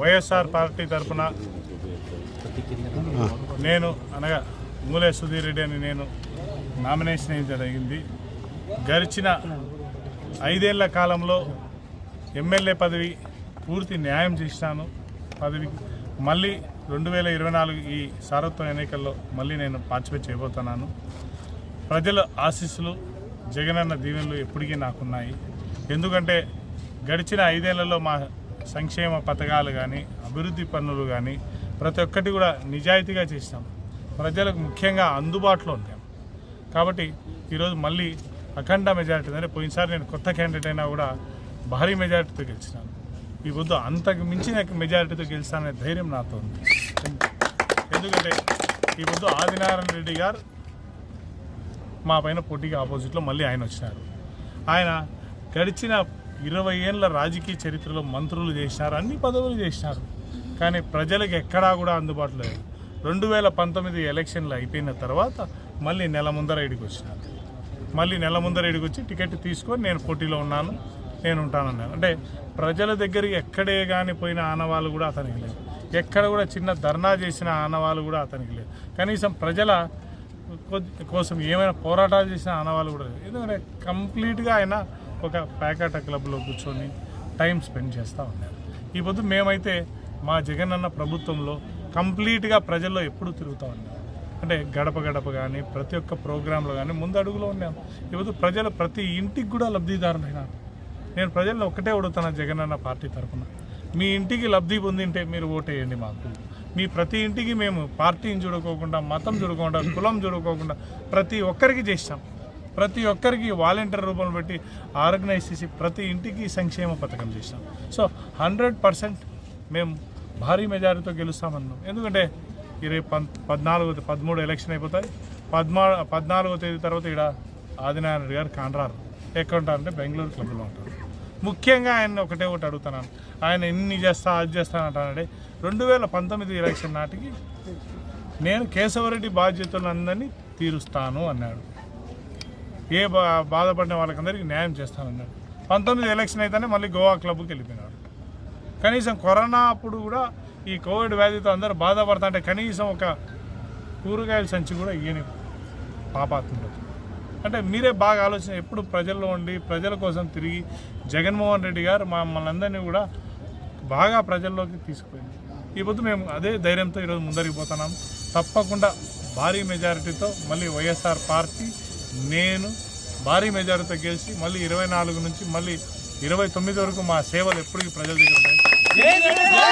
YSR party తరఫున నేను అనగా మూలే సుధీర్ రెడ్డి అని నేను నామినేషన్ వేయడం జరిగింది. గడిచిన ఐదేళ్ళ కాలంలో ఎమ్మెల్యే పదవి పూర్తి న్యాయం చేసినాను పదవి మళ్ళీ రెండు వేల ఇరవై నాలుగు ఈ సారత్వ ఎన్నికల్లో మళ్ళీ నేను పార్టిసిపేట్ చేయబోతున్నాను. ప్రజల ఆశీస్సులు జగనన్న దీవెనలు ఎప్పటికీ నాకున్నాయి. ఎందుకంటే గడిచిన ఐదేళ్ళలో మా సంక్షేమ పథకాలు కానీ అభివృద్ధి పనులు కానీ ప్రతి ఒక్కటి కూడా నిజాయితీగా చేసినాం. ప్రజలకు ముఖ్యంగా అందుబాటులో ఉంటాం కాబట్టి ఈరోజు మళ్ళీ అఖండ మెజారిటీ అంటే పోయినసారి నేను కొత్త క్యాండిడేట్ అయినా కూడా భారీ మెజారిటీతో గెలిచినాను. ఈ వద్దు అంతకు మించిన మెజారిటీతో గెలుస్తాననే ధైర్యం నాతో ఉంది. ఎందుకంటే ఈ వద్దు ఆదినారాయణ రెడ్డి గారు మా పైన పోటీకి ఆపోజిట్లో మళ్ళీ ఆయన వచ్చినారు. ఆయన గడిచిన ఇరవై ఏళ్ళ రాజకీయ చరిత్రలో మంత్రులు చేసినారు అన్ని పదవులు చేసినారు. కానీ ప్రజలకు ఎక్కడా కూడా అందుబాటులో లేదు. రెండు వేల పంతొమ్మిది ఎలక్షన్లు అయిపోయిన తర్వాత మళ్ళీ నెల ముందర ఇడికి వచ్చినారు. మళ్ళీ నెల ముందర ఇడికి వచ్చి టికెట్ తీసుకొని నేను పోటీలో ఉన్నాను నేను ఉంటానన్నాను. అంటే ప్రజల దగ్గరికి ఎక్కడే కానీ పోయిన ఆనవాళ్ళు కూడా అతనికి లేదు ఎక్కడ కూడా చిన్న ధర్నా చేసిన ఆనవాళ్ళు కూడా అతనికి లేదు కనీసం ప్రజల కోసం ఏమైనా పోరాటాలు చేసిన ఆనవాళ్ళు కూడా లేదు ఎందుకంటే కంప్లీట్గా ఆయన ఒక ప్యాకాట క్లబ్లో కూర్చొని టైం స్పెండ్ చేస్తూ ఉన్నారు. ఈ పొద్దు మేమైతే మా జగనన్న ప్రభుత్వంలో కంప్లీట్గా ప్రజల్లో ఎప్పుడు తిరుగుతూ ఉన్నాం. అంటే గడప గడప కానీ ప్రతి ఒక్క ప్రోగ్రాంలో కానీ ముందు అడుగులో ఉన్నాం. ఈరోజు ప్రజలు ప్రతి ఇంటికి కూడా లబ్ధిదారులైనారు నేను ప్రజల్లో ఒకటే జగన్ జగనన్న పార్టీ తరఫున మీ ఇంటికి లబ్ధి పొందింటే మీరు ఓటేయండి మాకు. మీ ప్రతి ఇంటికి మేము పార్టీని చూడుకోకుండా మతం చూడుకోకుండా కులం చూడుకోకుండా ప్రతి ఒక్కరికి చేస్తాం. ప్రతి ఒక్కరికి వాలంటీర్ రూపంలో పెట్టి ఆర్గనైజ్ చేసి ప్రతి ఇంటికి సంక్షేమ పథకం చేస్తాం సో హండ్రెడ్ పర్సెంట్ మేము భారీ మెజారిటీతో గెలుస్తామన్నాం. ఎందుకంటే ఇరవై పం పద్నాలుగో పదమూడు ఎలక్షన్ అయిపోతాయి. పద్మా పద్నాలుగో తేదీ తర్వాత ఇక్కడ ఆదినారాయణ గారు కాండ్రారు. ఎక్కడ ఉంటారంటే బెంగళూరు క్లబ్లో ఉంటారు. ముఖ్యంగా ఆయన ఒకటే ఒకటి అడుగుతున్నాను. ఆయన ఎన్ని చేస్తా అది చేస్తాను అంటానంటే రెండు వేల పంతొమ్మిది ఎలక్షన్ నాటికి నేను కేశవరెడ్డి బాధ్యతలందరినీ తీరుస్తాను అన్నాడు. ఏ బా బాధపడిన వాళ్ళకందరికీ న్యాయం చేస్తానన్నాడు. పంతొమ్మిది ఎలక్షన్ అయితేనే మళ్ళీ గోవా క్లబ్కి వెళ్ళిపోయినాడు కనీసం కరోనా అప్పుడు కూడా ఈ కోవిడ్ వ్యాధితో అందరూ బాధపడుతుంటే కనీసం ఒక కూరగాయల సంచి కూడా ఇయ్యని పాపాత్ముడు. అంటే మీరే బాగా ఆలోచన ఎప్పుడు ప్రజల్లో ఉండి ప్రజల కోసం తిరిగి జగన్మోహన్ రెడ్డి గారు మమ్మల్ని అందరినీ కూడా బాగా ప్రజల్లోకి తీసుకుపోయింది. ఈ పొద్దు మేము అదే ధైర్యంతో ఈరోజు ముందరికి పోతున్నాం. తప్పకుండా భారీ మెజారిటీతో మళ్ళీ వైఎస్ఆర్ పార్టీ నేను భారీ మెజారిటీతో గెలిచి మళ్ళీ ఇరవై నాలుగు నుంచి మళ్ళీ ఇరవై తొమ్మిది వరకు మా సేవలు ఎప్పటికీ ప్రజల దగ్గర